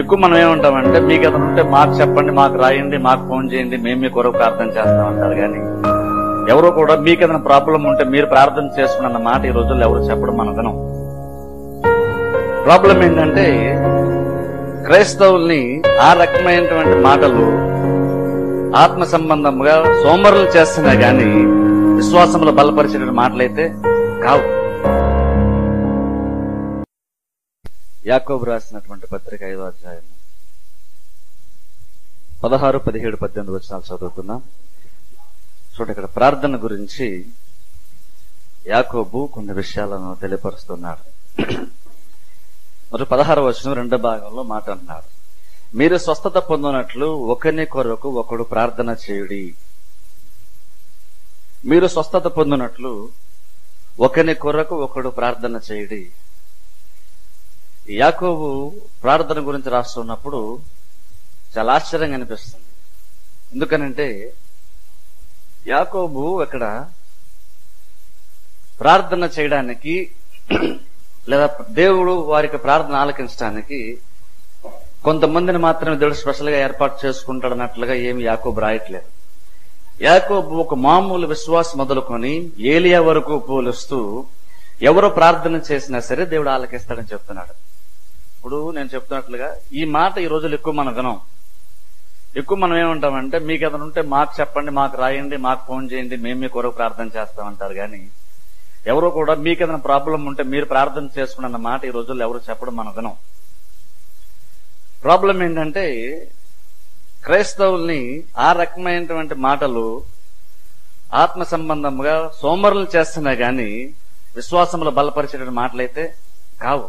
ఎక్కువ మనం ఏమంటామంటే మీకు అతను ఉంటే మాకు చెప్పండి మాకు రాయండి మాకు ఫోన్ చేయండి మేము మీ కొరకు ప్రార్థన చేస్తాం అంటారు. కానీ ఎవరో కూడా మీకు ఏదైనా ప్రాబ్లం ఉంటే మీరు ప్రార్థన చేసుకున్న మాట ఈ రోజుల్లో ఎవరు చెప్పడం మనదనం ప్రాబ్లం ఏంటంటే క్రైస్తవుల్ని ఆ రకమైనటువంటి మాటలు ఆత్మ సంబంధంగా సోమరులు చేస్తున్నాయి గాని విశ్వాసంలో బలపరిచిన మాటలైతే కావు. యాకోబు రాసినటువంటి పత్రిక ఐదో అధ్యాయం. పదహారు పదిహేడు పద్దెనిమిది వచనాలు చదువుతున్నాం చూడండి ఇక్కడ ప్రార్థన గురించి యాకోబు కొన్ని విషయాలను తెలియపరుస్తున్నాడు. మరి పదహారు వచనం రెండో భాగంలో మాట అన్నాడు. మీరు స్వస్థత పొందినట్లు ఒకరిని కొరకు ఒకడు ప్రార్థన చేయుడి. మీరు స్వస్థత పొందినట్లు ఒకరిని కొరకు ఒకడు ప్రార్థన చేయుడి. యాకోబు ప్రార్థన గురించి రాస్తున్నప్పుడు చాలా ఆశ్చర్యంగా అనిపిస్తుంది. ఎందుకనంటే యాకోబు అక్కడ ప్రార్థన చేయడానికి లేదా దేవుడు వారికి ప్రార్థన ఆలకించడానికి కొంతమందిని మాత్రమే దేవుడు స్పెషల్గా ఏర్పాటు చేసుకుంటాడన్నట్లుగా ఏమి యాకోబు రాయట్లేదు. యాకోబు ఒక మామూలు విశ్వాసం మొదలుకొని ఏలియా వరకు పోలుస్తూ ఎవరు ప్రార్థన చేసినా సరే దేవుడు ఆలకిస్తాడని చెప్తున్నాడు. ఇప్పుడు నేను చెప్తున్నట్లుగా ఈ మాట ఈ రోజులు ఎక్కువ మనం వినం. ఎక్కువ మనం ఏమంటామంటే మీకు ఏదైనా ఉంటే మాకు చెప్పండి మాకు రాయండి మాకు ఫోన్ చేయండి మేము మీ కొరకు ప్రార్థన చేస్తామంటారు కానీ ఎవరో కూడా మీకు ఏదైనా ప్రాబ్లం ఉంటే మీరు ప్రార్థన చేసుకున్న మాట ఈ రోజుల్లో ఎవరు చెప్పడం మనం వినం. ప్రాబ్లం ఏంటంటే క్రైస్తవుల్ని ఆ రకమైనటువంటి మాటలు ఆత్మ సంబంధముగా సోమరులు చేస్తున్నాయి గాని విశ్వాసంలో బలపరిచేటువంటి మాటలైతే కావు.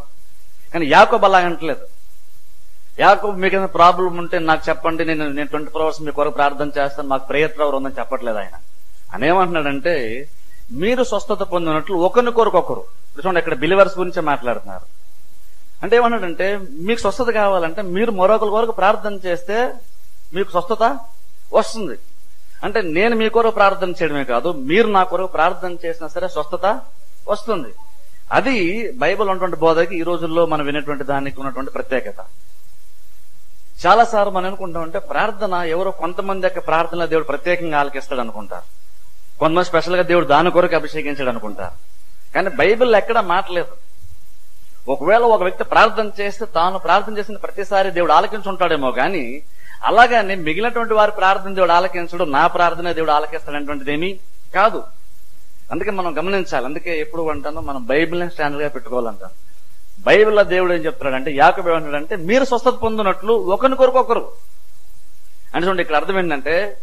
కానీ యాకోబ్ అలా అంటలేదు యాకోబ్ మీకు ఏదైనా ప్రాబ్లం ఉంటే నాకు చెప్పండి నేను నేను ట్వంటీ ఫోర్ అవర్స్ మీ కొరకు ప్రార్థన చేస్తాను మాకు ప్రేయర్ ప్రవర్ ఉందని చెప్పట్లేదు ఆయన. ఆయన ఏమంటున్నాడంటే మీరు స్వస్థత పొందినట్లు ఒకరిని కొరకొకరు చూడండి ఇక్కడ బిలివర్స్ గురించి మాట్లాడుతున్నారు. అంటే ఏమన్నాడంటే మీకు స్వస్థత కావాలంటే మీరు మరొకరి కొరకు ప్రార్థన చేస్తే మీకు స్వస్థత వస్తుంది. అంటే నేను మీ కొరకు ప్రార్థన చేయడమే కాదు మీరు నా కొరకు ప్రార్థన చేసినా సరే స్వస్థత వస్తుంది. అది బైబిల్ ఉన్నటువంటి బోధకి ఈ రోజుల్లో మనం వినేటువంటి దానికి ఉన్నటువంటి ప్రత్యేకత. చాలా సార్లు మనం అనుకుంటామంటే ప్రార్థన ఎవరో కొంతమంది యొక్క ప్రార్థన దేవుడు ప్రత్యేకంగా ఆలకిస్తాడు అనుకుంటారు కొంతమంది స్పెషల్గా దేవుడు దాని కొరకు అభిషేకించాడు అనుకుంటారు కానీ బైబిల్ ఎక్కడా మాటలేదు. ఒకవేళ ఒక వ్యక్తి ప్రార్థన చేస్తే తాను ప్రార్థన చేసిన ప్రతిసారి దేవుడు ఆలకించుంటాడేమో కానీ అలాగని మిగిలినటువంటి వారి ప్రార్థన దేవుడు ఆలకించడు నా ప్రార్థన దేవుడు ఆలకిస్తాడనేటువంటిది ఏమీ కాదు. అందుకే మనం గమనించాలి. అందుకే ఎప్పుడు అంటాను మనం బైబిల్ని స్టాండర్డ్గా పెట్టుకోవాలంటాం బైబిల్లో దేవుడు ఏం చెప్తున్నాడంటే యాకబ్ ఏమంటాడంటే మీరు స్వస్థత పొందినట్లు ఒకరిని కొరకు ఒకరు. అంటే చూడండి ఇక్కడ అర్థం ఏంటంటే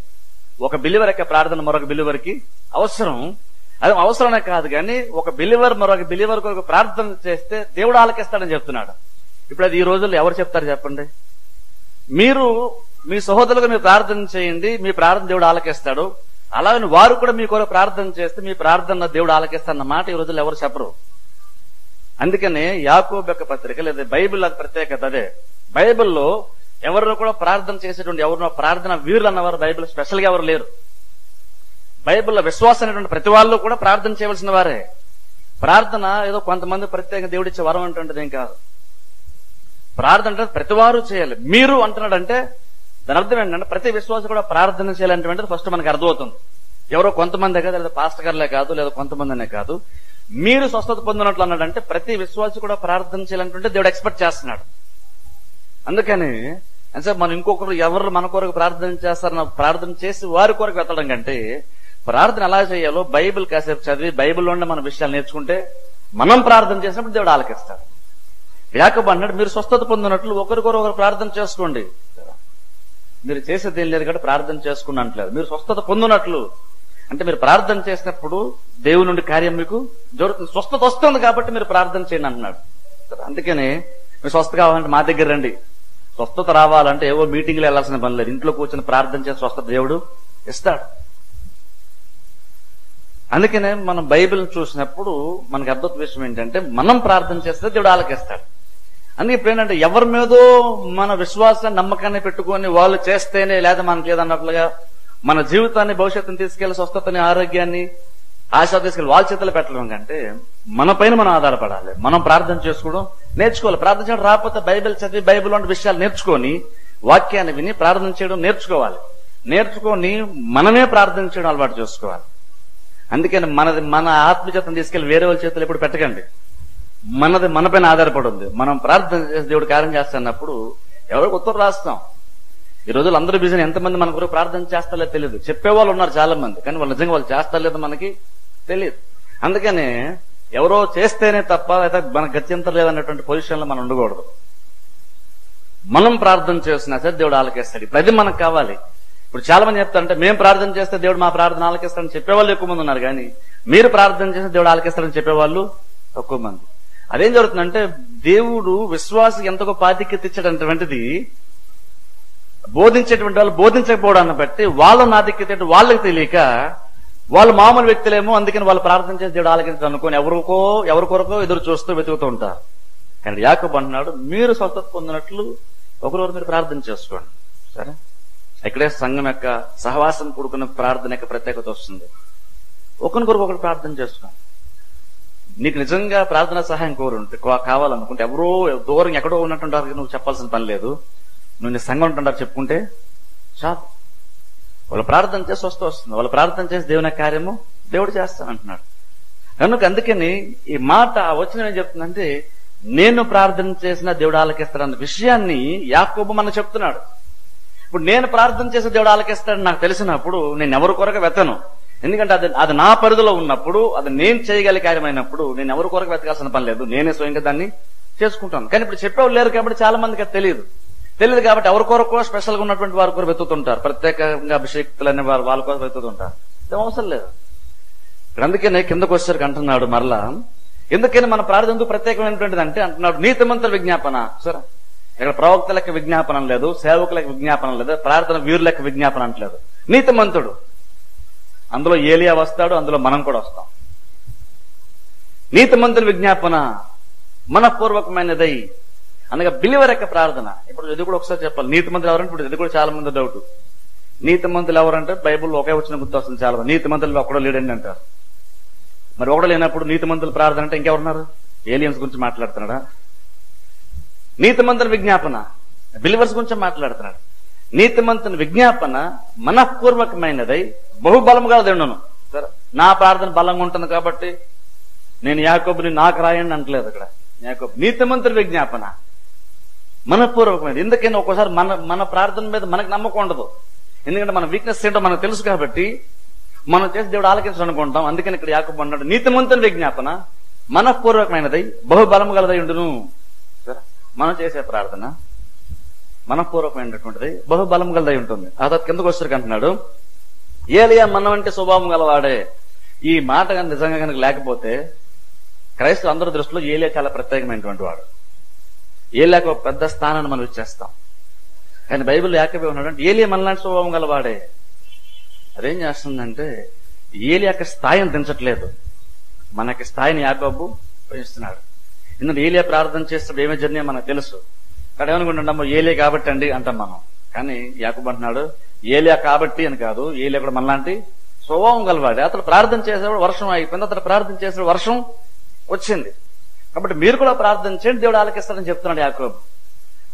ఒక బిలివర్ యొక్క ప్రార్థన మరొక బిలివర్కి అవసరం. అది అవసరమే కాదు కానీ ఒక బిలివర్ మరొక బిలివర్ కొరకు ప్రార్థన చేస్తే దేవుడు ఆలకిస్తాడని చెప్తున్నాడు. ఇప్పుడు అది ఈ రోజుల్లో ఎవరు చెప్తారు చెప్పండి? మీరు మీ సహోదరులకు మీరు ప్రార్థన చేయండి మీ ప్రార్థన దేవుడు ఆలకిస్తాడు. అలాగని వారు కూడా మీ కొరకు ప్రార్థన చేస్తే మీ ప్రార్థన దేవుడు ఆలకిస్తాడన్న మాట ఈ రోజుల్లో ఎవరు చెప్పరు. అందుకనే యాకోబ్ యొక్క పత్రిక లేదా బైబిల్ ప్రత్యేకత అదే. బైబిల్లో ఎవరినో కూడా ప్రార్థన చేసేటువంటి ఎవరినో ప్రార్థన వీరులు అన్నవారు బైబిల్ స్పెషల్గా ఎవరు లేరు. బైబిల్లో విశ్వాసం అనేటువంటి ప్రతి వాళ్ళు కూడా ప్రార్థన చేయవలసిన వారే. ప్రార్థన ఏదో కొంతమంది ప్రత్యేక దేవుడిచ్చే వరం అంటుంటది ఏం కాదు. ప్రార్థన అంటే ప్రతి వారు చేయాలి. మీరు అంటున్నాడంటే దాని అర్థం ఏంటంటే ప్రతి విశ్వాసం కూడా ప్రార్థన చేయాలంటే ఫస్ట్ మనకు అర్థమవుతుంది. ఎవరో కొంతమందే కాదు లేదా పాస్టర్ గారులే కాదు లేదా కొంతమంది అనే కాదు. మీరు స్వస్థత పొందినట్లు అన్నాడంటే ప్రతి విశ్వాసి కూడా ప్రార్థన చేయాలంటుంటే దేవుడు ఎక్స్పెక్ట్ చేస్తున్నాడు. అందుకని అంటే మనం ఇంకొకరు ఎవరు మన కొరకు ప్రార్థన చేస్తారన్న ప్రార్థన చేసి వారి కొరకు వెతడం కంటే ప్రార్థన ఎలా చేయాలో బైబిల్ కాసేపు చదివి బైబిల్లోనే మన విషయాలు నేర్చుకుంటే మనం ప్రార్థన చేసినప్పుడు దేవుడు ఆలకిస్తాడు. యాకబ్ అన్నాడు మీరు స్వస్థత పొందినట్లు ఒకరికొరు ఒకరు ప్రార్థన చేసుకోండి. మీరు చేసేది ఏం లేదు కాబట్టి ప్రార్థన చేసుకుని అంటలేదు. మీరు స్వస్థత పొందినట్లు. అంటే మీరు ప్రార్థన చేసినప్పుడు దేవుని నుండి కార్యం మీకు జరుగుతుంది. స్వస్థత వస్తుంది కాబట్టి మీరు ప్రార్థన చేయండి అంటున్నాడు. అందుకనే మీరు స్వస్థ కావాలంటే మా దగ్గర రండి. స్వస్థత రావాలంటే ఏవో మీటింగ్లు వెళ్ళాల్సిన పని లేదు. ఇంట్లో కూర్చొని ప్రార్థన చేసి స్వస్థత దేవుడు ఇస్తాడు. అందుకనే మనం బైబిల్ చూసినప్పుడు మనకు అద్భుత విషయం ఏంటంటే మనం ప్రార్థన చేస్తే దేవుడు ఆలకిస్తాడు. అందుకే ఇప్పుడు ఏంటంటే ఎవరి మీదో మన విశ్వాసాన్ని నమ్మకాన్ని పెట్టుకొని వాళ్ళు చేస్తేనే లేదా మనకి లేదన్నట్లుగా మన జీవితాన్ని భవిష్యత్తుని తీసుకెళ్ళి స్వస్థతని ఆరోగ్యాన్ని ఆశ తీసుకెళ్ళి వాళ్ళ చేతులు పెట్టడం కంటే మన పైన మనం ఆధారపడాలి. మనం ప్రార్థన చేసుకోవడం నేర్చుకోవాలి. ప్రార్థన చేయడం రాకపోతే బైబిల్ చదివి బైబిల్ వంటి విషయాలు నేర్చుకొని వాక్యాన్ని విని ప్రార్థన చేయడం నేర్చుకోవాలి. నేర్చుకొని మనమే ప్రార్థన చేయడం అలవాటు చేసుకోవాలి. అందుకని మనది మన ఆత్మచేతను తీసుకెళ్ళి వేరే వాళ్ళ చేతులు ఎప్పుడు పెట్టకండి. మనది మనపైన ఆధారపడి ఉంది. మనం ప్రార్థన చేసి దేవుడు కార్యం చేస్తున్నప్పుడు ఎవరికి ఉత్తరం రాస్తాం. ఈ రోజులు అందరూ బిజీ ఎంతమంది మన కొరకు ప్రార్థన చేస్తారో తెలియదు చెప్పేవాళ్ళు ఉన్నారు చాలా మంది కానీ వాళ్ళు నిజంగా వాళ్ళు చేస్తలేదు మనకి తెలియదు అందుకనే ఎవరో చేస్తేనే తప్ప లేదా మనకు గత్యంతరం లేదన్నటువంటి పొజిషన్లో మనం ఉండకూడదు. మనం ప్రార్థన చేస్తున్నా సరే దేవుడు ఆలకిస్తాడు. ఇప్పుడు అది మనకు కావాలి. ఇప్పుడు చాలా మంది చెప్తారంటే మేము ప్రార్థన చేస్తే దేవుడు మా ప్రార్థన ఆలకిస్తాడని చెప్పేవాళ్ళు ఎక్కువ మంది ఉన్నారు కానీ మీరు ప్రార్థన చేస్తే దేవుడు ఆలకిస్తాడని చెప్పేవాళ్ళు తక్కువ మంది. అదేం జరుగుతుందంటే దేవుడు విశ్వాసం ఎంతగా పాతికెత్తించడంటువంటిది బోధించేటువంటి వాళ్ళు బోధించకపోవడాన్ని బట్టి వాళ్ళ నాదిక్యత వాళ్ళకి తెలియక వాళ్ళు మామూలు వ్యక్తులేమో అందుకని వాళ్ళు ప్రార్థన చేసి దేవుడు ఆలకించారు అనుకోని ఎవరికో ఎవరి కొరకో ఎదురు చూస్తూ వెతుకుతూ ఉంటారు. కానీ యాకబ్ అంటున్నాడు మీరు స్వస్థత పొందినట్లు ఒకరోజు మీరు ప్రార్థన చేసుకోండి. సరే? ఇక్కడే సంఘం యొక్క సహవాసం కూడుకున్న ప్రార్థన యొక్క ప్రత్యేకత వస్తుంది. ఒకరికొరకు ఒకరు ప్రార్థన చేసుకోండి. నీకు నిజంగా ప్రార్థన సహాయం కోరు కావాలనుకుంటే ఎవరో దూరం ఎక్కడో ఉన్నట్టుంటారు నువ్వు చెప్పాల్సిన పని లేదు. నువ్వు నీ సంఘం ఉంటుంటారు చెప్పుకుంటే చాలు. వాళ్ళు ప్రార్థన చేసి వస్తూ వస్తుంది. వాళ్ళు ప్రార్థన చేసి దేవుని కార్యము దేవుడు చేస్తానంటున్నాడు. కనుక అందుకని ఈ మాట ఆ వచనం ఏం చెప్తుందంటే నేను ప్రార్థన చేసిన దేవుడు ఆలకిస్తాడన్న విషయాన్ని యాకోబు మన చెప్తున్నాడు. ఇప్పుడు నేను ప్రార్థన చేసే దేవుడు ఆలకిస్తాడని నాకు తెలిసినప్పుడు నేను ఎవరి కొరకు వెతను? ఎందుకంటే అది అది నా పరిధిలో ఉన్నప్పుడు అది నేను చేయగలిగే కార్యమైనప్పుడు నేను ఎవరి కొరకు వెతకాల్సిన పని లేదు. నేనే స్వయంగా దాన్ని చేసుకుంటాను. కానీ ఇప్పుడు చెప్పేవాళ్ళు లేరు కాబట్టి చాలా మందికి అది తెలియదు. తెలియదు కాబట్టి ఎవరి కొరకు స్పెషల్గా ఉన్నటువంటి వారి కొరకు వెతుకుతుంటారు. ప్రత్యేకంగా అభిషేక్తులు అనే వారు వాళ్ళ కొరకు వెతుకుతుంటారు. ఇది అవసరం లేదు. అందుకనే కిందకు వచ్చేసరికి అంటున్నాడు మరలా. ఎందుకని మన ప్రార్థన ఎందుకు ప్రత్యేకమైనటువంటిది అంటే అంటున్నాడు నీతిమంతుల విజ్ఞాపన. సరే. ఇక్కడ ప్రవక్తలకు విజ్ఞాపనం లేదు సేవకులకు విజ్ఞాపనం లేదు ప్రార్థన వీరులకు విజ్ఞాపన అంటలేదు. నీతిమంతుడు. అందులో ఏలియా వస్తాడు అందులో మనం కూడా వస్తాం. నీతిమంతుల విజ్ఞాపన మనపూర్వకమైనదై అనగా బిలివర్ యొక్క ప్రార్థన. ఇప్పుడు ఇది కూడా ఒకసారి చెప్పాలి. నీతిమంతులు ఎవరంటే ఇప్పుడు ఇది కూడా చాలా మంది డౌట్. నీతిమంతులు ఎవరంటే బైబుల్లో ఒకే వచ్చిన గుర్తు వస్తుంది చాలా మంది. నీతి ఒక్కడో లేడండి అంటారు. మరి ఒకడో లేనప్పుడు నీతిమంతుల ప్రార్థన అంటే ఇంకెవరున్నారు? ఏలియన్స్ గురించి మాట్లాడుతున్నాడా? నీతి మంత్రుల విజ్ఞాపన. బిలివర్స్ గురించి మాట్లాడుతున్నాడు. నీతి మంత్రుని విజ్ఞాపన మనఃపూర్వకమైనదై బహుబలముగా దిండును సరే నా ప్రార్థన బలంగా ఉంటుంది కాబట్టి నేను యాకోబుని నాకు రాయండి అంటలేదు అక్కడ. యాకోబు. నీతిమంతుల విజ్ఞాపన మనపూర్వకమైనది. ఎందుకని ఒక్కోసారి మన మన ప్రార్థన మీద మనకు నమ్మకం ఉండదు. ఎందుకంటే మన వీక్నెస్ ఏంటో మనకు తెలుసు కాబట్టి మనం చేసి దేవుడు ఆలకించడం అనుకుంటాం అందుకని ఇక్కడ యాకబు అన్నాడు నీతిమంతుని విజ్ఞాపన మనపూర్వకమైనదై బహుబలము గలదై ఉండును. సరే మనం చేసే ప్రార్థన మనపూర్వకమైనటువంటిది బహుబలం గలదై ఉంటుంది. ఆ తర్వాత కిందకు వస్తారు అంటున్నాడు ఏలియా మనం వంటి స్వభావం గలవాడే. ఈ మాట కనుక నిజంగా కనుక లేకపోతే క్రైస్తవ అందరి దృష్టిలో ఏలియా చాలా ప్రత్యేకమైనటువంటి వాడు. ఏలియాకు ఒక పెద్ద స్థానాన్ని మనం ఇచ్చేస్తాం. కానీ బైబిల్ ఏకవే ఉన్నాడు అంటే ఏలియా మనలాంటి స్వభావం గలవాడే. అదేం చేస్తుందంటే ఏలియా యొక్క స్థాయిని దించట్లేదు. మనకి స్థాయిని యాకోబు పెంచుతున్నాడు ఎందుకంటే ఏలియా ప్రార్థన చేస్తే ఏమే జరిగినా మనకు తెలుసు. అక్కడ ఏమనుకుంటున్నాము ఏలియా కాబట్టి అండి అంటాం మనం. కానీ యాకబు అంటున్నాడు ఏలియా కాబట్టి అని కాదు ఏలియా కూడా మనలాంటి స్వభావం గలవాడే. అతడు ప్రార్థన చేసేవాడు వర్షం అయిపోయింది అతడు ప్రార్థన చేసేవాడు వర్షం వచ్చింది. కాబట్టి మీరు కూడా ప్రార్థన చేయండి దేవుడు ఆలకిస్తాడని చెప్తున్నాడు యాకోబు.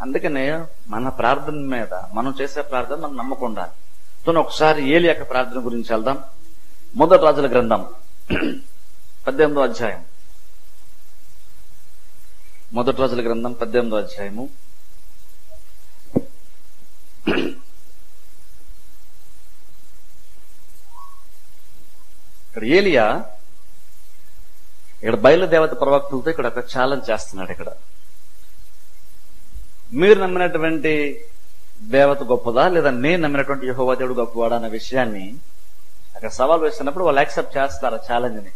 అందుకనే మన ప్రార్థన మీద మనం చేసే ప్రార్థన మనం నమ్మకుండా తను ఒకసారి ఏలి యొక్క ప్రార్థన గురించి వెళ్దాం. మొదటి రాజుల గ్రంథం పద్దెనిమిదో అధ్యాయం. మొదటి రోజుల గ్రంథం పద్దెనిమిదో అధ్యాయము. ఇక్కడ ఏలియా ఇక్కడ బయలుదేవత ప్రవక్తలతో ఇక్కడ ఒక ఛాలెంజ్ చేస్తున్నాడు ఇక్కడ. మీరు నమ్మినటువంటి దేవత గొప్పదా? లేదా నేను నమ్మినటువంటి యహోవా దేవుడు గొప్పవాడా అన్న విషయాన్ని అక్కడ సవాల్ వేస్తున్నప్పుడు వాళ్ళు యాక్సెప్ట్ చేస్తారు ఆ ఛాలెంజ్ని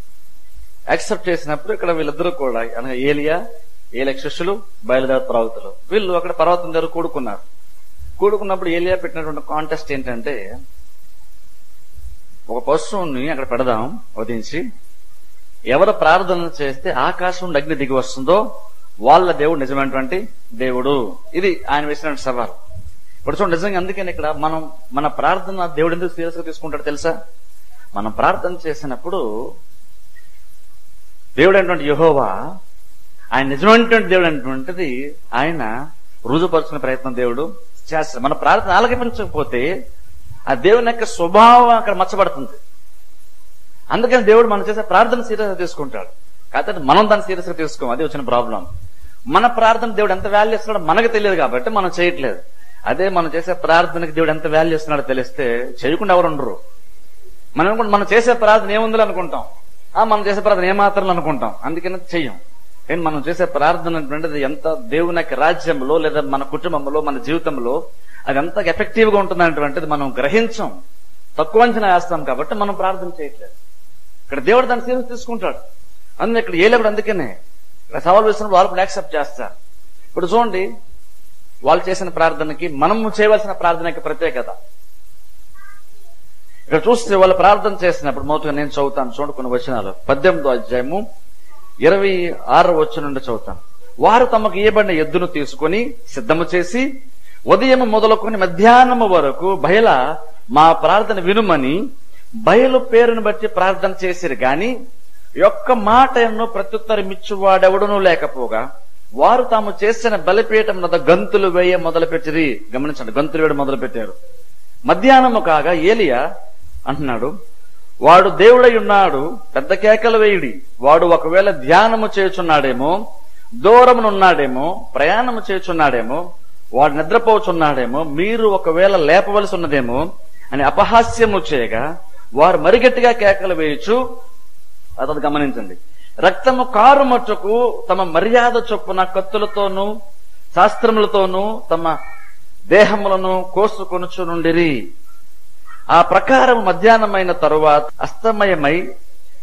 యాక్సెప్ట్ చేసినప్పుడు ఇక్కడ వీళ్ళిద్దరూ కూడా అనగా ఏలియా ఏలియా శిష్యులు బయలుదేవత ప్రవక్తలు వీళ్ళు అక్కడ పర్వతం దగ్గర కూడుకున్నారు. కూడుకున్నప్పుడు ఏలియా పెట్టినటువంటి కాంటెస్ట్ ఏంటంటే ఒక పశువుని అక్కడ పెడదాం వధించి. ఎవరు ప్రార్థన చేస్తే ఆకాశం నుండి అగ్ని దిగి వస్తుందో వాళ్ళ దేవుడు నిజమైనటువంటి దేవుడు. ఇది ఆయన వేసిన సవాల్ ఇప్పుడు చూడండి నిజంగా అందుకని ఇక్కడ మనం మన ప్రార్థన దేవుడు ఎందుకు సీరియస్గా తీసుకుంటాడు తెలుసా? మనం ప్రార్థన చేసినప్పుడు దేవుడు అయినటువంటి యహోవా ఆయన నిజమైనటువంటి దేవుడు అనేటువంటిది ఆయన రుజుపరుచుకునే ప్రయత్నం దేవుడు చేస్తాడు. మన ప్రార్థన ఆలకించకపోతే ఆ దేవుని యొక్క స్వభావం అక్కడ మచ్చబడుతుంది. అందుకని దేవుడు మనం చేసే ప్రార్థన సీరియస్గా తీసుకుంటాడు. కాకపోతే మనం దాన్ని సీరియస్గా తీసుకోం అది వచ్చిన ప్రాబ్లం. మన ప్రార్థన దేవుడు ఎంత వాల్యూ ఇస్తున్నాడో మనకు తెలియదు కాబట్టి మనం చేయట్లేదు. అదే మనం చేసే ప్రార్థనకి దేవుడు ఎంత వాల్యూ ఇస్తున్నాడో తెలిస్తే చేయకుండా ఎవరు ఉండరు. మనం అనుకుంటాం, మనం చేసే ప్రార్థన ఏముందో అనుకుంటాం. ఆ మనం చేసే ప్రార్థన ఏమాత్రం అనుకుంటాం. అందుకని చెయ్యం. కానీ మనం చేసే ప్రార్థన ఎంత దేవుని యొక్క రాజ్యంలో లేదా మన కుటుంబంలో మన జీవితంలో అది ఎంత ఎఫెక్టివ్గా మనం గ్రహించం. తక్కువ అంచనా వేస్తాం కాబట్టి మనం ప్రార్థన చేయట్లేదు. ఇక్కడ దేవుడు దాన్ని సీరియస్ తీసుకుంటాడు. అందుకే ఇక్కడ ఏలేవుడు అందుకనే. ఇక్కడ సవాల్ వేసినప్పుడు వాళ్ళు యాక్సెప్ట్ చేస్తారు. ఇప్పుడు చూడండి వాళ్ళు చేసిన ప్రార్థనకి మనం చేయవలసిన ప్రార్థనకి ప్రత్యేకత. ఇక్కడ చూస్తే వాళ్ళు ప్రార్థన చేసినప్పుడు మొదటగా నేను చదువుతాను. చూడండి కొన్ని వచనాలు. పద్దెనిమిదో అధ్యాయము ఇరవై ఆరు వచ్చిన నుండి చదువుతాను. వారు తమకు ఇవ్వబడిన ఎద్దును తీసుకొని సిద్ధము చేసి ఉదయం మొదలుకొని మధ్యాహ్నము వరకు బయల మా ప్రార్థన వినుమని బయలు పేరును బట్టి ప్రార్థన చేసిరు గాని యొక్క మాట మాటను ప్రత్యుత్తరమిచ్చువాడెవడునూ లేకపోగా వారు తాము చేసిన బలిపీఠం వద్ద గంతులు వేయ మొదలుపెట్టిరి. గమనించండి గంతులు వేయడం మొదలుపెట్టారు. మధ్యాహ్నము కాగా ఏలియా అంటున్నాడు వాడు దేవుడై ఉన్నాడు పెద్ద కేకలు వేయుడి. వాడు ఒకవేళ ధ్యానము చేయుచున్నాడేమో దూరమునున్నాడేమో ప్రయాణము చేయుచున్నాడేమో వాడు నిద్రపోచున్నాడేమో మీరు ఒకవేళ లేపవలసి ఉన్నదేమో అని అపహాస్యము చేయగా వారు మరిగట్టిగా కేకలు వేయచ్చు అతను గమనించండి. రక్తము కారు మట్టుకు తమ మర్యాద చొప్పున కత్తులతోనూ శాస్త్రములతోనూ తమ దేహములను కోసుకొనుచు నుండిరి. ఆ ప్రకారం మధ్యాహ్నమైన తరువాత అస్తమయమై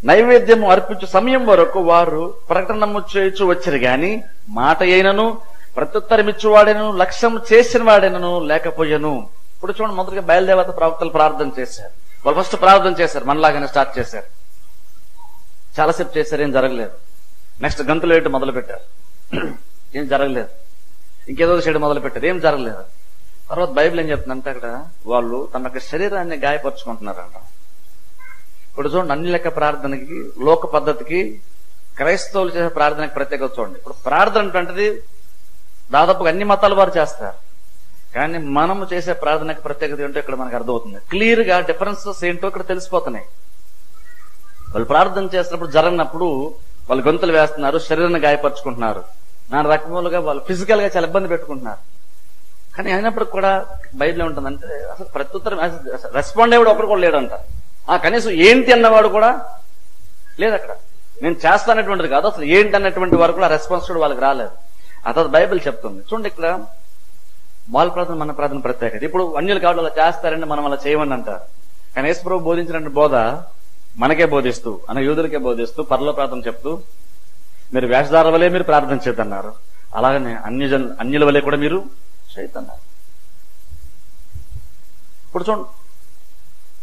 నైవేద్యము అర్పించు సమయం వరకు వారు ప్రకటనము చేయొచ్చు వచ్చిరు గాని మాట అయినను ప్రత్యుత్తరమిచ్చువాడెను లక్ష్యం చేసిన వాడేనను లేకపోయాను. ఇప్పుడు చూడండి మొదటిగా బయలుదేవత ప్రవక్తలు ప్రార్థన చేశారు. వాళ్ళు ఫస్ట్ ప్రార్థన చేశారు మనలాగానే స్టార్ట్ చేశారు. చాలాసేపు చేశారు ఏం జరగలేదు. నెక్స్ట్ గంతులు వేయటం మొదలు పెట్టారు ఏం జరగలేదు. ఇంకేదో చేయడం మొదలు పెట్టారు ఏం జరగలేదు. తర్వాత బైబిల్ ఏం చెప్తుందంటే అక్కడ వాళ్ళు తమ యొక్క శరీరాన్ని గాయపరుచుకుంటున్నారంట. ఇప్పుడు చూడండి అన్ని లెక్క ప్రార్థనకి లోక పద్ధతికి క్రైస్తవులు చేసే ప్రార్థనకి ప్రత్యేకత చూడండి. ఇప్పుడు ప్రార్థన అంటే దాదాపుగా అన్ని మతాల వారు చేస్తారు. కానీ మనము చేసే ప్రార్థనకు ప్రత్యేకత ఏంటో ఇక్కడ మనకు అర్థమవుతుంది. క్లియర్గా డిఫరెన్సెస్ ఏంటో ఇక్కడ తెలిసిపోతున్నాయి. వాళ్ళు ప్రార్థన చేసినప్పుడు జరగనప్పుడు వాళ్ళు గొంతులు వేస్తున్నారు శరీరాన్ని గాయపరుచుకుంటున్నారు. నాన్న రకములుగా వాళ్ళు ఫిజికల్గా చాలా ఇబ్బంది పెట్టుకుంటున్నారు. కానీ అయినప్పుడు కూడా బైబిల్ అంటే అసలు ప్రత్యుత్తరం రెస్పాండ్ అయ్యేవాడు ఒకరు కూడా లేడంట. ఆ కనీసం ఏంటి అన్నవాడు కూడా లేదు అక్కడ. నేను చేస్తానటువంటిది కాదు అసలు ఏంటి అన్నటువంటి వారు కూడా రెస్పాన్స్ కూడా వాళ్ళకి రాలేదు. ఆ తర్వాత బైబిల్ చెప్తుంది. చూడండి ఇక్కడ వాళ్ళ ప్రార్థన మన ప్రార్థన ప్రత్యేకత. ఇప్పుడు అన్యులు కాబట్టి అలా చేస్తారని మనం అలా చేయమని అంటారు. కానీ యేసుప్రభు బోధించిన బోధ మనకే బోధిస్తూ అన్న యూదులకే బోధిస్తూ పరలో ప్రార్థన చెప్తూ మీరు వేషధార వలె మీరు ప్రార్థన చేద్దన్నారు. అలాగనే అన్య అన్యుల వలె కూడా మీరు చేయొద్దన్నారు ఇప్పుడు చూడండి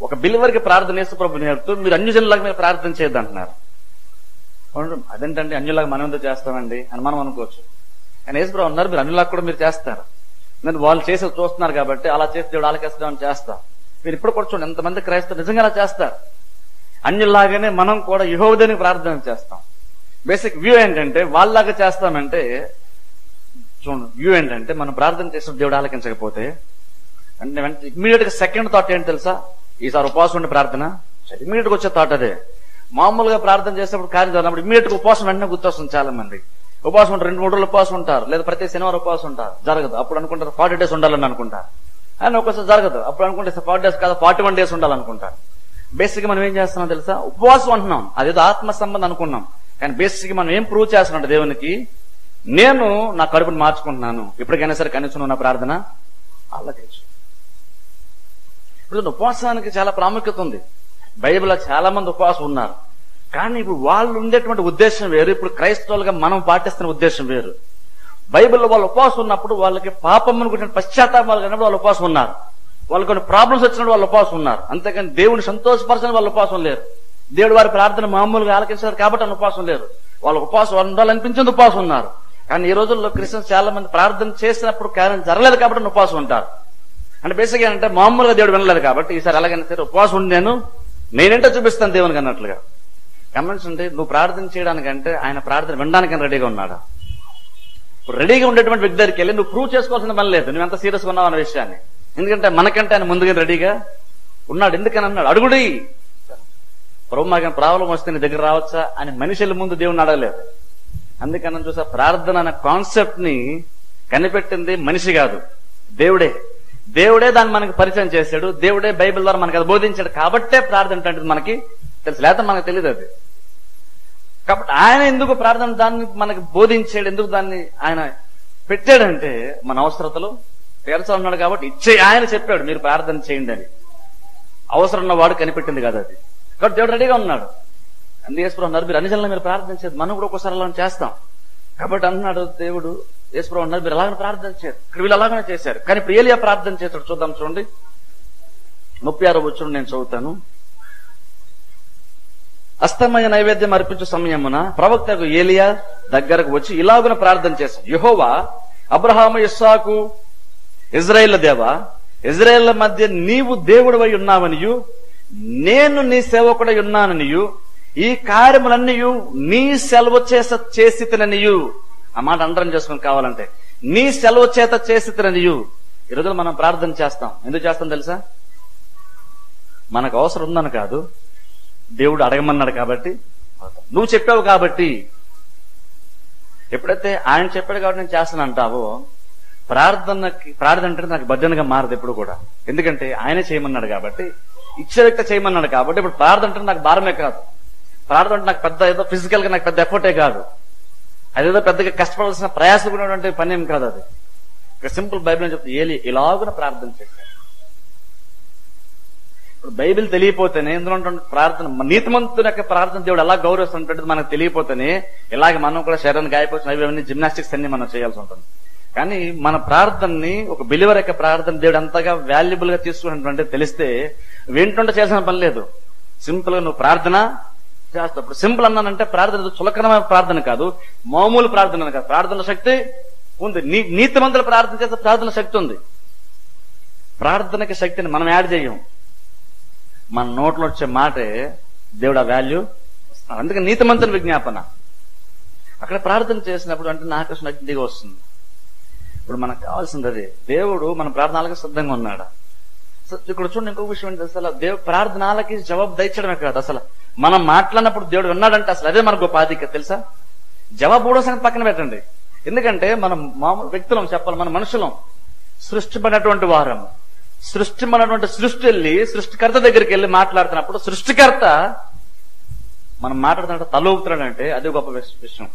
ఒక బిల్వర్కి ప్రార్థన చేస్తూ ప్రభు నేర్పుతూ మీరు అన్యజనులాగా మీరు ప్రార్థన చేయొద్దంటున్నారు అవును, అదేంటండి అన్యులాగా మనం ఎందుకు చేస్తామండి అని మనం అనుకోవచ్చు. ఆయన యేసుప్రభు ఉన్నారు మీరు అన్నిలా కూడా మీరు చేస్తారు. నేను వాళ్ళు చేసి చూస్తున్నారు కాబట్టి అలా చేసి దేవుడు ఆలకేస్తామని చేస్తా. మీరు ఇప్పుడు కూడా చూడండి ఎంతమంది క్రైస్తవులు నిజంగా అలా చేస్తారు. అన్నిలాగానే మనం కూడా యహోదని ప్రార్థన చేస్తాం. బేసిక్ వ్యూ ఏంటంటే వాళ్ళలాగా చేస్తామంటే చూడండి వ్యూ ఏంటంటే మనం ప్రార్థన చేసిన దేవుడు ఆలకించకపోతే అంటే వెంటనే ఇమ్మీడియట్గా సెకండ్ థాట్ ఏంటి తెలుసా? ఈసారి ఉపవాసం ఉండి ప్రార్థన. ఇమ్మీడియట్గా వచ్చే థాట్ అదే. మామూలుగా ప్రార్థన చేసినప్పుడు కార్యం జరిగినప్పుడు ఇమ్మీడియట్గా ఉపవాసం వెంటనే గుర్తొస్తుంది చాలా మంది ఉపవాసం ఉంటారు రెండు మూడు రోజులు ఉపవాసం ఉంటారు. లేదా ప్రతి శనివారం ఉపవాసం ఉంటారు. జరగదు. అప్పుడు అనుకుంటారు ఫార్టీ డేస్ ఉండాలని అనుకుంటారు. అని ఒకసారి జరగదు. అప్పుడు అనుకుంటే ఫార్టీ డేస్ కాదు ఫార్టీ వన్ డేస్ ఉండాలనుకుంటారు. బేసిక్ మనం ఏం చేస్తున్నాం తెలుసా? ఉపవాసం అంటున్నాం. అదేదో ఆత్మ సంబంధం అనుకున్నాం. కానీ బేసిక్ మనం ఏం ప్రూవ్ చేస్తున్నాం దేవునికి నేను నా కడుపును మార్చుకుంటున్నాను. ఇప్పటికైనా సరే కనీసం నా ప్రార్థన ఆలకించు ఇప్పుడు ఉపవాసానికి చాలా ప్రాముఖ్యత ఉంది. బైబిల్లో చాలా మంది ఉపవాసం ఉన్నారు. కానీ ఇప్పుడు వాళ్ళు ఉండేటువంటి ఉద్దేశం వేరు ఇప్పుడు క్రైస్తవులుగా మనం పాటిస్తున్న ఉద్దేశం వేరు. బైబిల్లో వాళ్ళు ఉపవాసం ఉన్నప్పుడు వాళ్ళకి పాపం అనుకుంటున్న పశ్చాత్తాపాలు కన్నప్పుడు వాళ్ళు ఉపవాసం ఉన్నారు. వాళ్ళు కొన్ని ప్రాబ్లమ్స్ వచ్చినప్పుడు వాళ్ళు ఉపవాసం ఉన్నారు. అంతేకాని దేవుని సంతోషపరచని వాళ్ళు ఉపవాసం లేరు. దేవుడు వారి ప్రార్థన మామూలుగా ఆలకించారు కాబట్టి అని ఉపవాసం లేరు. వాళ్ళకి ఉపవాసం ఉండాలనిపించింది ఉపవాసం ఉన్నారు. కానీ ఈ రోజుల్లో క్రిస్టియన్స్ చాలా మంది ప్రార్థన చేసినప్పుడు కార్యం జరగలేదు కాబట్టి ఉపవాసం ఉంటారు. అంటే బేసిక్ ఏంటంటే మామూలుగా దేవుడు వినలేదు కాబట్టి ఈసారి ఎలాగైనా సరే ఉపవాసం ఉండి నేను నేనేంటో చూపిస్తాను దేవునికి అన్నట్లుగా. గమనించండి నువ్వు ప్రార్థన చేయడానికంటే ఆయన ప్రార్థన వినడానికి రెడీగా ఉన్నాడు? రెడీగా ఉండేటువంటి వ్యక్తి దగ్గరికి వెళ్ళి నువ్వు ప్రూవ్ చేసుకోవాల్సిన పని లేదు నువ్వు ఎంత సీరియస్ ఉన్నావు అనే విషయాన్ని. ఎందుకంటే మనకంటే ఆయన ముందుగా రెడీగా ఉన్నాడు. ఎందుకని అన్నాడు? అడుగుడి. ప్రభు మాకు ప్రాబ్లం వస్తే నీ దగ్గర రావచ్చా? అని మనిషిల ముందు దేవుని అడగలేదు. అందుకని చూసా ప్రార్థన అనే కాన్సెప్ట్ని కనిపెట్టింది మనిషి కాదు దేవుడే. దేవుడే దాన్ని మనకు పరిచయం చేశాడు. దేవుడే బైబిల్ ద్వారా మనకి అది బోధించాడు. కాబట్టే ప్రార్థన అంటే మనకి? తెలుసు. లేకపోతే మనకు తెలియదు అది. కాబట్టి ఆయన ఎందుకు ప్రార్థన దాన్ని మనకి బోధించాడు ఎందుకు దాన్ని ఆయన పెట్టాడంటే మన అవసరతలు తీర్చాలన్నాడు కాబట్టి ఇచ్చే ఆయన చెప్పాడు మీరు ప్రార్థన చేయండి అని. అవసరం ఉన్నవాడు కనిపెట్టింది కదా అది. కాబట్టి దేవుడు రెడీగా ఉన్నాడు. అందుకే యేసుప్రభు అన్నారు మీరు అన్ని మీరు ప్రార్థన చేయదు మనం కూడా ఒకసారి అలా చేస్తాం. కాబట్టి అన్నాడు దేవుడు యేసుప్రభు అన్నారు మీరు అలాగనే ప్రార్థన చేయరు ఇక్కడ వీళ్ళు అలాగనే చేశారు. కానీ ఇప్పుడు ఏలియా ప్రార్థన చేశాడు చూద్దాం చూడండి. ముప్పై ఆరో వచ్చుడు నేను చదువుతాను. అస్తమయ నైవేద్యం అర్పించు సమయమున ప్రవక్తకు ఏలియా దగ్గరకు వచ్చి ఇలాగున ప్రార్థన చేశాడు యహోవా అబ్రహాము ఇస్సాకు ఇజ్రాయేల్ దేవ ఇజ్రాయేల్ మధ్య నీవు దేవుడవై ఉన్నావనియు నేను నీ సేవకుడై ఉన్నాననియు ఈ కార్యములన్నీ నీ సెలవు చేస చేసి తిననియు ఆ మాట అండరం చేసుకుని కావాలంటే నీ సెలవు చేత చేసి తిననియు ఈ రోజున మనం ప్రార్థన చేస్తాం. ఎందుకు చేస్తాం తెలుసా? మనకు అవసరం ఉందని కాదు. దేవుడు అడగమన్నాడు కాబట్టి నువ్వు చెప్పావు కాబట్టి ఎప్పుడైతే ఆయన చెప్పాడు కాబట్టి నేను చేస్తాను అంటావో ప్రార్థనకి ప్రార్థన అంటే నాకు భజనగా మారదు ఎప్పుడు కూడా. ఎందుకంటే ఆయనే చేయమన్నాడు కాబట్టి ఇచ్చే వ్యక్తి చేయమన్నాడు కాబట్టి ఇప్పుడు ప్రార్థన అంటే నాకు భారమే కాదు. ప్రార్థన అంటే నాకు పెద్ద ఏదో ఫిజికల్గా నాకు పెద్ద ఎఫర్టే కాదు. అదేదో పెద్దగా కష్టపడాల్సిన ప్రయాసం ఉన్నటువంటి పని ఏం కాదు అది. సింపుల్ బైబిల్ చెప్తే ఏలి ఇలాగున ప్రార్థన చేశాడు. బైబిల్ తెలియపోతేనే ఇందులో ప్రార్థన నీతిమంతుని యొక్క ప్రార్థన దేవుడు ఎలా గౌరవిస్తుంటే మనకు తెలియపోతేనే ఇలాగ మనం కూడా శరీరాన్ని గాయపోతున్న ఇవన్నీ అవన్నీ జిమ్నాస్టిక్స్ అన్ని మనం చేయాల్సి ఉంటుంది. కానీ మన ప్రార్థనని ఒక బిలివర్ యొక్క ప్రార్థన దేవుడు అంతగా వాల్యుబుల్గా తీసుకున్నటువంటి తెలిస్తే వింటుంటే చేసిన పని లేదు. సింపుల్గా నువ్వు ప్రార్థన చేస్తావు ఇప్పుడు సింపుల్ అన్నానంటే ప్రార్థన చులకనమైన ప్రార్థన కాదు మామూలు ప్రార్థన కాదు. ప్రార్థన శక్తి ఉంది. నీ నీతిమంతులు ప్రార్థన చేస్తే ప్రార్థన శక్తి ఉంది. ప్రార్థనకి శక్తిని మనం యాడ్ చేయం మన నోట్లో వచ్చే మాటే దేవుడు ఆ వాల్యూ అందుకే నీతిమంతుని విజ్ఞాపన. అక్కడ ప్రార్థన చేసినప్పుడు అంటే నా ఆకర్షణ దిగి వస్తుంది. ఇప్పుడు మనకు కావాల్సింది అదే. దేవుడు మన ప్రార్థనలకు సిద్ధంగా ఉన్నాడు? సో ఇక్కడ చూడండి ఇంకొక విషయం ఏంటి అసలు దేవుడు ప్రార్థనలకి జవాబు దయచడమే కాదు. అసలు మనం మాట్లాడినప్పుడు దేవుడు విన్నాడంటే అసలు అదే మనకు గొప్ప ఆధిక్యత తెలుసా? జవాబు కూడా సంగతి పక్కన పెట్టండి. ఎందుకంటే మనం మామూలు వ్యక్తులం చెప్పాలి మన మనుషులం. సృష్టిపడినటువంటి వారం సృష్టి మనటువంటి సృష్టి వెళ్ళి సృష్టికర్త దగ్గరికి వెళ్ళి మాట్లాడుతున్నప్పుడు సృష్టికర్త మనం మాట్లాడుతున్నట్టు తలూపుతున్నాడంటే అది గొప్ప విషయం.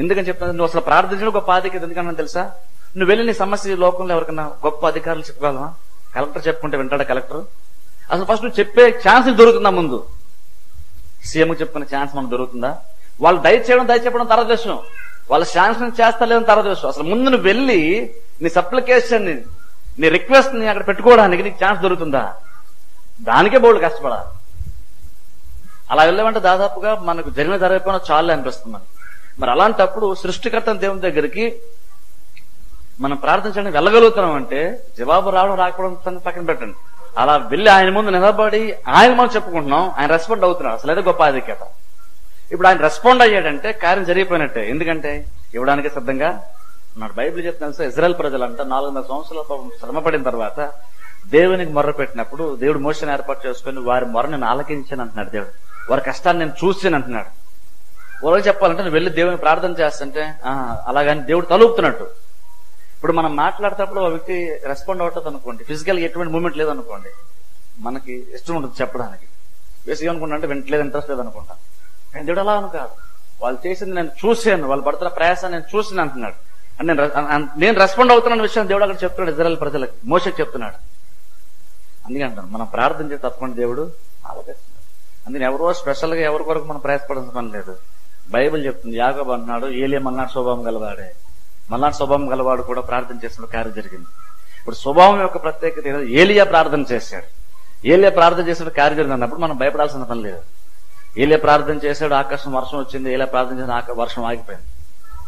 ఎందుకని చెప్తున్నా నువ్వు అసలు ప్రార్థించడం గొప్ప ఆధిక్యత ఎందుకన్నా తెలుసా? నువ్వు వెళ్ళి నీ సమస్య లోకంలో ఎవరికన్నా గొప్ప అధికారులు చెప్పగలవా? కలెక్టర్ చెప్పుకుంటే వింటాడా కలెక్టర్? అసలు ఫస్ట్ నువ్వు చెప్పే ఛాన్స్ దొరుకుతుందా ముందు? సీఎం చెప్పుకునే ఛాన్స్ మనకు దొరుకుతుందా? వాళ్ళు దయ చేయడం దయ చెప్పడం తర్వాత విషయం వాళ్ళ శాంక్షన్ చేస్తా లేదని తర్వాత విషయం అసలు ముందు నువ్వు వెళ్ళి నీ సప్లికేషన్ నీ రిక్వెస్ట్ని అక్కడ పెట్టుకోవడానికి నీకు ఛాన్స్ దొరుకుతుందా? దానికే బోల్డ్ కష్టపడాలి. అలా వెళ్ళామంటే దాదాపుగా మనకు జరిగిన జరగకపోయినా చాలు అనిపిస్తుంది మనకి. మరి అలాంటప్పుడు సృష్టికర్త దేవుని దగ్గరికి మనం ప్రార్థించడానికి వెళ్ళగలుగుతున్నాం అంటే జవాబు రావడం రాకపోవడం పక్కన పెట్టండి. అలా వెళ్ళి ఆయన ముందు నిలబడి ఆయన మనం చెప్పుకుంటున్నాం ఆయన రెస్పాండ్ అవుతున్నాడు. అసలు అదే గొప్ప ఆధిక్యత. ఇప్పుడు ఆయన రెస్పాండ్ అయ్యాడంటే కార్యం జరిగిపోయినట్టే. ఎందుకంటే ఇవ్వడానికి సిద్ధంగా నాడు బైబిల్ చెప్తున్నాను సార్ ఇజ్రాయెల్ ప్రజలంట నాలుగున్నర సంవత్సరాల పాపం శ్రమ పడిన తర్వాత దేవునికి మొర్ర పెట్టినప్పుడు దేవుడు మోషన్ ఏర్పాటు చేసుకుని వారి మొర నేను ఆలకించాను అంటున్నాడు దేవుడు. వారి కష్టాన్ని నేను చూసాను అంటున్నాడు. వాళ్ళకి చెప్పాలంటే నువ్వు వెళ్ళి దేవుని ప్రార్థన చేస్తుంటే అలాగని దేవుడు తలుపుతున్నట్టు. ఇప్పుడు మనం మాట్లాడేటప్పుడు ఆ వ్యక్తి రెస్పాండ్ అవుతుంది అనుకోండి. ఫిజికల్ ఎటువంటి మూమెంట్ లేదనుకోండి మనకి ఇష్టం ఉంటుంది చెప్పడానికి. వేసి అనుకుంటా అంటే వింటలేదు ఇంట్రెస్ట్ లేదనుకుంటా కానీ దేవుడు అలా అను కాదు. వాళ్ళు చేసింది నేను చూశాను. వాళ్ళు పడుతున్న ప్రయాసాన్ని నేను చూసిన అంటున్నాడు. నేను నేను రెస్పాండ్ అవుతున్న విషయం దేవుడు అక్కడ చెప్తున్నాడు ఇజ్రాయల్ ప్రజలకు. మోసకు చెప్తున్నాడు. అందుకే అంటాను మనం ప్రార్థన చేసి తప్పకుండా దేవుడు ఆలోచిస్తున్నాడు అందుకని ఎవరో స్పెషల్గా ఎవరి కొరకు మనం ప్రయాసపడాల్సిన పని లేదు. బైబిల్ చెప్తుంది యాగబ్ అన్నాడు ఏలియా మల్నాడు స్వభావం గలవాడే. మల్నాడు స్వభావం గలవాడు కూడా ప్రార్థన చేసిన కార్యం జరిగింది. ఇప్పుడు స్వభావం యొక్క ప్రత్యేకత ఏలియా ప్రార్థన చేశాడు. ఏలియా ప్రార్థన చేసిన కార్యం జరిగింది అన్నప్పుడు మనం భయపడాల్సిన పని లేదు. ఏలియా ప్రార్థన చేశాడు ఆకాశం వర్షం వచ్చింది ఏలియా ప్రార్థన చేసిన ఆక- వర్షం ఆగిపోయింది.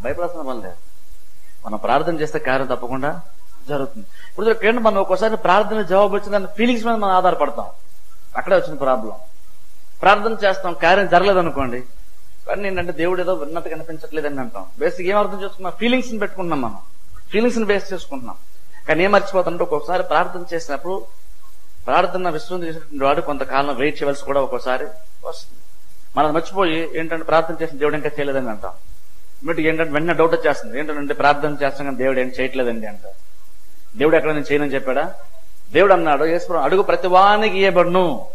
భయపడాల్సిన పని లేదు. మనం ప్రార్థన చేస్తే కార్యం తప్పకుండా జరుగుతుంది. ఇప్పుడు చూడండి మనం ఒక్కోసారి ప్రార్థన జవాబు వచ్చిందని ఫీలింగ్స్ మీద మనం ఆధారపడతాం. అక్కడే వచ్చిన ప్రాబ్లం ప్రార్థన చేస్తాం కార్యం జరగలేదు అనుకోండి కానీ ఏంటంటే దేవుడు ఏదో విన్నత కనిపించట్లేదని అంటాం. బేసిక్ ఏం అర్థం చేసుకున్నాం? ఫీలింగ్స్ని పెట్టుకుంటున్నాం మనం. ఫీలింగ్స్ని బేస్ చేసుకుంటున్నాం. కానీ ఏం మర్చిపోతుంటే ఒక్కొక్కసారి ప్రార్థన చేసినప్పుడు ప్రార్థన విశ్వం చేసినటువంటి వాడు కొంతకాలం వెయిట్ చేయవలసి కూడా ఒక్కోసారి వస్తుంది. మనం మర్చిపోయి ఏంటంటే ప్రార్థన చేసిన దేవుడు ఇంకా చేయలేదని అంటాం. మీరు ఏంటంటే వెంటనే డౌట్ వచ్చేస్తుంది. ఏంటంటే ప్రార్థన చేస్తాం కానీ దేవుడు ఏం చేయట్లేదండి అంట. దేవుడు ఎక్కడ నేను చేయనని చెప్పాడా? దేవుడు అన్నాడు యేసు అడుగు ప్రతివానికి ఇవ్వబడును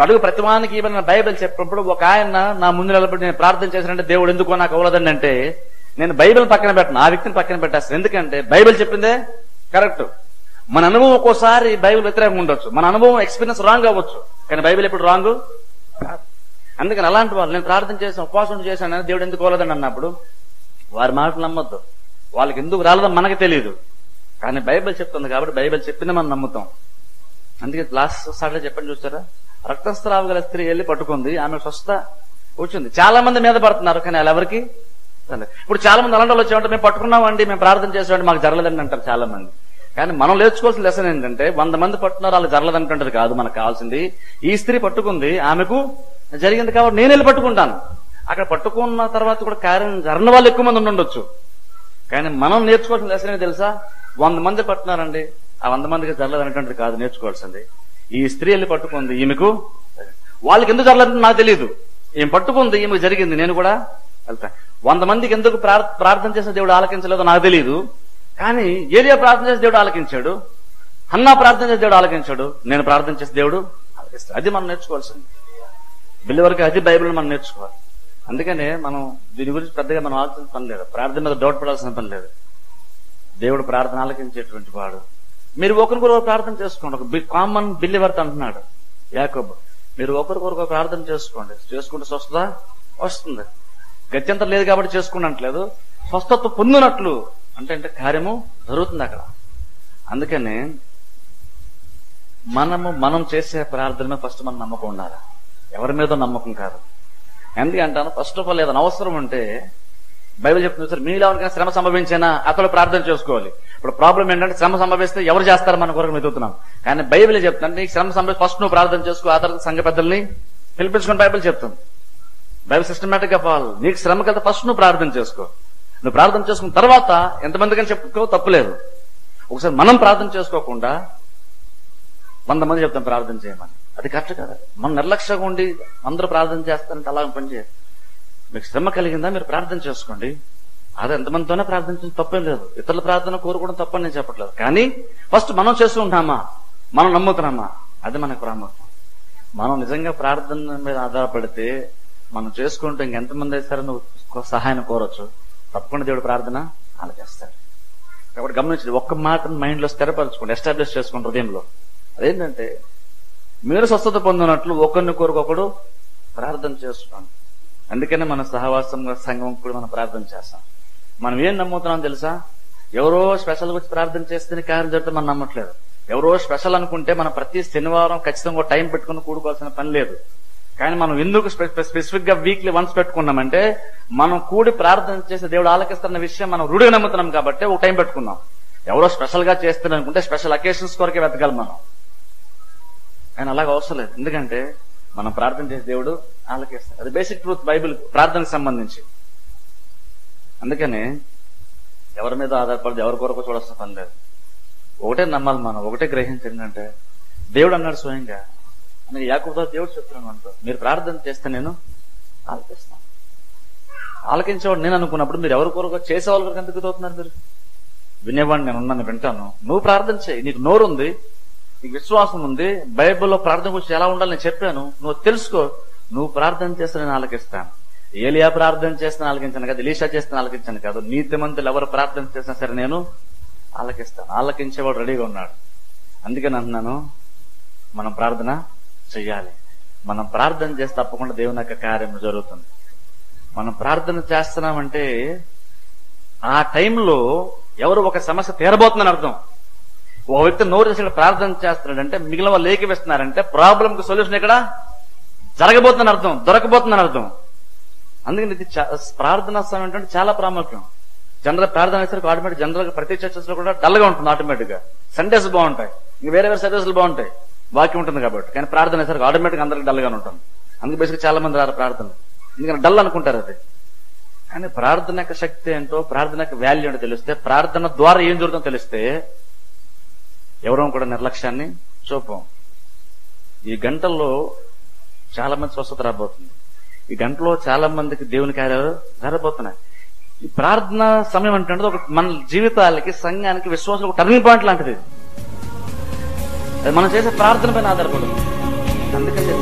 అడుగు ప్రతివానికి ఇవ్వబడిన బైబిల్ చెప్పినప్పుడు ఒక ఆయన నా ముందు నిలబడి నేను ప్రార్థన చేశానంటే దేవుడు ఎందుకో నాకు అవ్వలేదండి అంటే నేను బైబిల్ పక్కన పెట్టను ఆ వ్యక్తిని పక్కన పెట్టేస్తాను. ఎందుకంటే బైబిల్ చెప్పిందే కరెక్ట్. మన అనుభవం ఒక్కోసారి బైబిల్ వ్యతిరేకంగా ఉండొచ్చు. మన అనుభవం ఎక్స్పీరియన్స్ రాంగ్ అవ్వచ్చు. కానీ బైబిల్ ఎప్పుడు రాంగ్? అందుకని అలాంటి వాళ్ళు నేను ప్రార్థన చేశాను ఉపవాసం చేశాను దేవుడు ఎందుకు కోలేదని అన్నప్పుడు వారి మాటలు నమ్మొద్దు. వాళ్ళకి ఎందుకు రాలేదని మనకు తెలియదు కానీ బైబిల్ చెప్తుంది కాబట్టి బైబిల్ చెప్పింది మనం నమ్ముతాం. అందుకే లాస్ట్ సార్లు చెప్పండి చూస్తారా? రక్తస్రావ గల స్త్రీ వెళ్ళి పట్టుకుంది. ఆమె స్వస్థ కూర్చుంది. చాలా మంది మీద పడుతున్నారు కానీ అలా ఎవరికి? ఇప్పుడు చాలా మంది అలాంటి వాళ్ళు వచ్చామంటే మేము పట్టుకున్నామండి మేము ప్రార్థన చేసామండి మాకు జరగలేదండి అంటారు చాలా మంది కానీ మనం నేర్చుకోవాల్సిన లెసన్ ఏంటంటే వంద మంది పట్టుకున్నారు వాళ్ళు జరగలేదంటుంటది కాదు మనకు కావాల్సింది. ఈ స్త్రీ పట్టుకుంది ఆమెకు జరిగింది కాబట్టి నేను వెళ్ళి పట్టుకుంటాను. అక్కడ పట్టుకున్న తర్వాత కూడా కార్యం జరగని వాళ్ళు ఎక్కువ మంది ఉండొచ్చు కానీ మనం నేర్చుకోవాల్సిన లెసన్ తెలుసా? వంద మంది పట్టున్నారండి ఆ వంద మందికి జరలేదు అనేటువంటిది కాదు నేర్చుకోవాల్సింది. ఈ స్త్రీ వెళ్ళి పట్టుకుంది ఈమెకు. వాళ్ళకి ఎందుకు జరలేదు నాకు తెలియదు ఈమె పట్టుకుంది ఈమెకు జరిగింది. నేను కూడా వెళ్తా. వంద మందికి ఎందుకు ప్రార్థన చేసిన దేవుడు ఆలకించలేదో నాకు తెలియదు కానీ ఏరియా ప్రార్థన చేసి దేవుడు ఆలకించాడు. అన్నా ప్రార్థన చేసి దేవుడు ఆలకించాడు. నేను ప్రార్థన చేసి దేవుడు ఆలకిస్తాడు అది మనం నేర్చుకోవాల్సింది. బిల్లి వరకు అది బైబిల్ మనం నేర్చుకోవాలి. అందుకనే మనం దీని గురించి పెద్దగా మనం ఆలోచించిన పని లేదు. ప్రార్థన మీద డౌట్ పడాల్సిన పని లేదు. దేవుడు ప్రార్థన ఆలకించేటువంటి వాడు. మీరు ఒకరికొకరు ప్రార్థన చేసుకోండి. ఒక కామన్ బిల్లివర్త్ అంటున్నాడు యాకోబ్. మీరు ఒకరికొకరు ప్రార్థన చేసుకోండి. చేసుకుంటే స్వస్థత వస్తుంది. గత్యంతరం లేదు కాబట్టి చేసుకున్నట్లేదు. అంటలేదు స్వస్థత పొందినట్లు అంటే అంటే కార్యము జరుగుతుంది అక్కడ. అందుకని మనము మనం చేసే ప్రార్థన ఫస్ట్ మనం నమ్మకం ఉండాలి. ఎవరి మీద నమ్మకం కాదు. ఎందుకంటాను? ఫస్ట్ ఆఫ్ ఆల్ ఏదైనా అవసరం ఉంటే బైబిల్ చెప్తుంది సార్ మీలో ఎవరికైనా శ్రమ సంభవించినా అతను ప్రార్థన చేసుకోవాలి. ఇప్పుడు ప్రాబ్లం ఏంటంటే శ్రమ సంభవిస్తే ఎవరు చేస్తారు మన కొరకు వెతుకుతున్నాం కానీ బైబిల్ చెప్తుంది నీకు శ్రమ సంభవి ఫస్ట్ నువ్వు ప్రార్థన చేసుకో ఆ తర్వాత సంఘ పెద్దల్ని పిలిపించుకుని బైబిల్ చెప్తుంది. బైబిల్ సిస్టమేటిక్గా పోవాలి నీకు శ్రమ కదా ఫస్ట్ నువ్వు ప్రార్థన చేసుకో. నువ్వు ప్రార్థన చేసుకున్న తర్వాత ఎంతమందికని చెప్పుకో తప్పులేదు ఒకసారి మనం ప్రార్థన చేసుకోకుండా వంద మంది చెప్తాం ప్రార్థన చేయమని. అది కరెక్ట్ కదా. మనం నిర్లక్ష్యంగా ఉండి అందరూ ప్రార్థన చేస్తారంటే అలా పనిచేయాలి మీకు శ్రమ కలిగిందా మీరు ప్రార్థన చేసుకోండి. అది ఎంతమందితోనే ప్రార్థించడం తప్పేం లేదు. ఇతరుల ప్రార్థన కోరుకోవడం తప్పని నేను చెప్పట్లేదు. కానీ ఫస్ట్ మనం చేస్తుంటామా మనం నమ్ముతున్నామా? అది మనకు ప్రాముఖ్యం. మనం నిజంగా ప్రార్థన మీద ఆధారపడితే మనం చేసుకుంటే ఇంకెంతమంది అయితే సరే నువ్వు సహాయం కోరొచ్చు. తప్పకుండా దేవుడు ప్రార్థన ఆలకిస్తాడు కాబట్టి గమనించండి ఒక్క మాటను మైండ్లో స్థిరపరచుకోండి ఎస్టాబ్లిష్ చేసుకోండి హృదయంలో. అదేంటంటే మీరు స్వస్థత పొందినట్లు ఒకరిని కోరుకొకడు ప్రార్థన చేస్తున్నాం అందుకనే మన సహవాసంగా సంఘం కూడా మనం ప్రార్థన చేస్తాం. మనం ఏం నమ్ముతున్నాం తెలుసా? ఎవరో స్పెషల్ వచ్చి ప్రార్థన చేస్తేనే కార్యం జరుగుతుంది మనం నమ్మట్లేదు. ఎవరో స్పెషల్ అనుకుంటే మనం ప్రతి శనివారం ఖచ్చితంగా టైం పెట్టుకుని కూడుకోవాల్సిన పని లేదు. కానీ మనం ఎందుకు స్పెసిఫిక్గా వీక్లీ వన్స్ పెట్టుకున్నామంటే మనం కూడి ప్రార్థన చేసే దేవుడు ఆలకిస్తున్న విషయం మనం రూఢిగా నమ్ముతున్నాం కాబట్టి ఒక టైం పెట్టుకున్నాం. ఎవరో స్పెషల్గా చేస్తున్నారు అనుకుంటే స్పెషల్ అకేషన్స్ కొరకే వెతకాలి మనం. కానీ అలాగ అవసరం లేదు. ఎందుకంటే మనం ప్రార్థన చేసే దేవుడు ఆలకిస్తాడు అది బేసిక్ ట్రూత్ బైబిల్ ప్రార్థనకు సంబంధించి. అందుకని ఎవరి మీద ఆధారపడి ఎవరి కొరకు చూడాల్సిన పని లేదు. ఒకటే నమ్మాలి మనం ఒకటే గ్రహించి ఏంటంటే దేవుడు అన్నాడు స్వయంగా అని యాకుతో దేవుడు చెప్తున్నాను అంటూ మీరు ప్రార్థన చేస్తే నేను ఆలకిస్తాను ఆలకించేవాడు నేను అనుకున్నప్పుడు మీరు ఎవరి కొరకు చేసేవాళ్ళ కొరకు ఎందుకు తోతున్నారు మీరు? వినేవాడిని నేను ఉన్నాను వింటాను. నువ్వు ప్రార్థన చేయి నీకు నోరు ఉంది నీకు విశ్వాసం ఉంది బైబిల్లో ప్రార్థన గురించి ఎలా ఉండాలని చెప్పాను. నువ్వు తెలుసుకో నువ్వు ప్రార్థన చేస్తే నేను ఆలకిస్తాను ఏలియా ప్రార్థన చేస్తే ఆలకించాను కదా లీషా చేస్తే ఆలకించాను కాదు. నీతిమంతులు ఎవరు ప్రార్థన చేసినా సరే నేను ఆలకిస్తాను. ఆలకించేవాడు రెడీగా ఉన్నాడు. అందుకని అంటున్నాను మనం ప్రార్థన చెయ్యాలి. మనం ప్రార్థన చేస్తే తప్పకుండా దేవుని యొక్క కార్యం జరుగుతుంది. మనం ప్రార్థన చేస్తున్నామంటే ఆ టైంలో ఎవరు ఒక సమస్య తీరబోతుందని అర్థం. ఒక వ్యక్తి నోరు చేసి ప్రార్థన చేస్తున్నాడంటే మిగిలిన వాళ్ళు ఏకీపిస్తున్నారంటే ప్రాబ్లం సొల్యూషన్ ఇక్కడ జరగబోతుందని అర్థం దొరకబోతుందని అర్థం. అందుకని ఇది చా- ప్రార్థనా సమయం అంటే చాలా ప్రాముఖ్యం. జనరల్ ప్రార్థన చేసరికి ఆటోమేటిక్ జనరల్ ప్రతి చర్చస్లో కూడా డల్గా ఉంటుంది ఆటోమేటిక్గా సండేస్ బాగుంటాయి. ఇంక వేరే వేరే సర్వీసులు బాగుంటాయి. వాక్యం ఉంటుంది కాబట్టి. కానీ ప్రార్థన చేసరికి ఆటోమేటిక్ అందరికి డల్గా ఉంటుంది. అందుకే బేసిక్ చాలా మంది రారు ప్రార్థన. ఎందుకంటే డల్ అనుకుంటారు అది. కానీ ప్రార్థన యొక్క శక్తి ఏంటో ప్రార్థన యొక్క వాల్యూ ఏంటో తెలిస్తే ప్రార్థన ద్వారా ఏం జరుగుతుందో తెలిస్తే ఎవరో కూడా నిర్లక్ష్యాన్ని చూపం. ఈ గంటల్లో చాలా మంది స్వస్థత రాబోతుంది. ఈ గంటలో చాలా మందికి దేవుని కార్యాలు జరగబోతున్నాయి. ఈ ప్రార్థన సమయం అంటే ఒక మన జీవితాలకి సంఘానికి విశ్వాసం ఒక టర్నింగ్ పాయింట్ లాంటిది. అది మనం చేసే ప్రార్థన పైన ఆధారపడుతుంది. అందుకని